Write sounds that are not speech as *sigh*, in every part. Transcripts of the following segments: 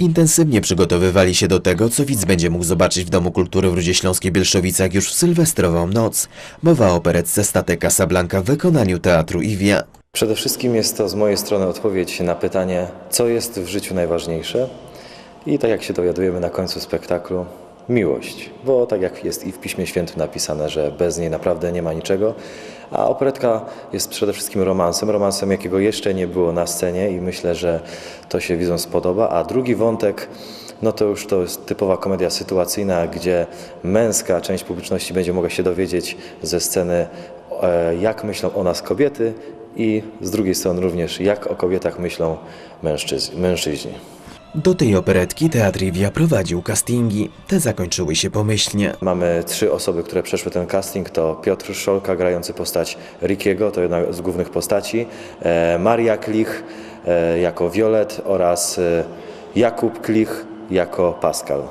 Intensywnie przygotowywali się do tego, co widz będzie mógł zobaczyć w Domu Kultury w Rudzie Śląskiej Bielszowicach już w sylwestrową noc. Mowa o operetce Statek Casablanca w wykonaniu Teatru Iwia. Przede wszystkim jest to z mojej strony odpowiedź na pytanie, co jest w życiu najważniejsze. I tak jak się dowiadujemy na końcu spektaklu, miłość. Bo tak jak jest i w Piśmie Świętym napisane, że bez niej naprawdę nie ma niczego. A operetka jest przede wszystkim romansem, romansem jakiego jeszcze nie było na scenie i myślę, że to się widzom spodoba. A drugi wątek, no to już to jest typowa komedia sytuacyjna, gdzie męska część publiczności będzie mogła się dowiedzieć ze sceny, e, jak myślą o nas kobiety i z drugiej strony również, jak o kobietach myślą mężczyźni. Do tej operetki Teatr Iwia prowadził castingi. Te zakończyły się pomyślnie. Mamy trzy osoby, które przeszły ten casting. To Piotr Szolka grający postać Rickiego, to jedna z głównych postaci, e, Maria Klich e, jako Violet oraz e, Jakub Klich jako Pascal.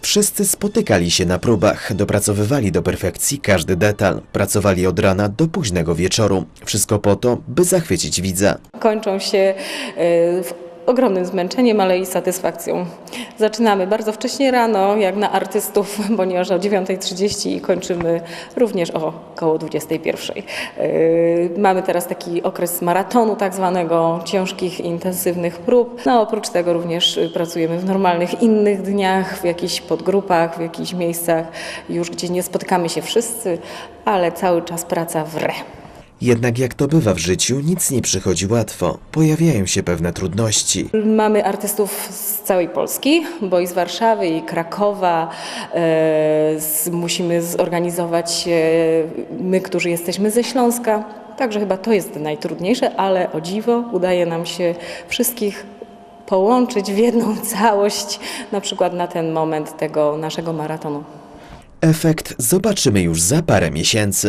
Wszyscy spotykali się na próbach, dopracowywali do perfekcji każdy detal, pracowali od rana do późnego wieczoru. Wszystko po to, by zachwycić widza. kończą się e, w ogromnym zmęczeniem, ale i satysfakcją. Zaczynamy bardzo wcześnie rano, jak na artystów, *laughs* ponieważ o 9.30 i kończymy również o około 21.00. E, Mamy teraz taki okres maratonu tak zwanego, ciężkich, intensywnych prób. No oprócz tego również y, pracujemy w normalnych innych dniach, w jakichś podgrupach, w jakichś miejscach już, gdzie nie spotkamy się wszyscy, ale cały czas praca w re. Jednak jak to bywa w życiu, nic nie przychodzi łatwo. Pojawiają się pewne trudności. Mamy artystów z całej Polski, bo i z Warszawy, i Krakowa. E, z, musimy zorganizować e, my, którzy jesteśmy ze Śląska. Także chyba to jest najtrudniejsze, ale o dziwo udaje nam się wszystkich połączyć w jedną *laughs* całość, na przykład na ten moment tego naszego maratonu. Efekt zobaczymy już za parę miesięcy.